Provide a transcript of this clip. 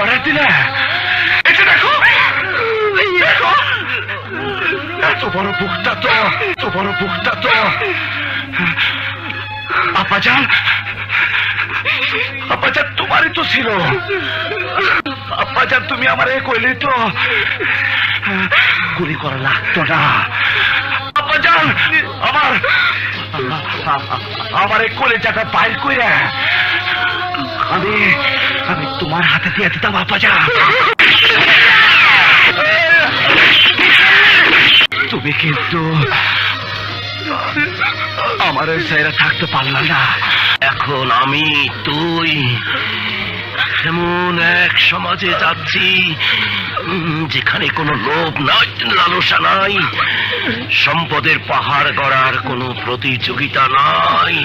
Order দিলে এটা দেখো। এত বড় বুকটা তো, এত বড় বুকটা তো। আপাজান আপাজান তোমারই তো ছিল। আপাজান, তুমি আমার এ কইলি তো। গুলি করা লাগতো না। আপাজান, আমার আমার এই কলেজাটা বাইর আমি তোমার হাতে দিয়ে দিতাম আপাজান তুমি কিন্তু আমার সাইরা থাকতে পারলাম না। এখন আমি তুই এমন এক সমাজে যাচ্ছি যেখানে কোনো লোভ নাই, লালসা নাই, সম্পদের পাহাড় গড়ার কোনো প্রতিযোগিতা নাই।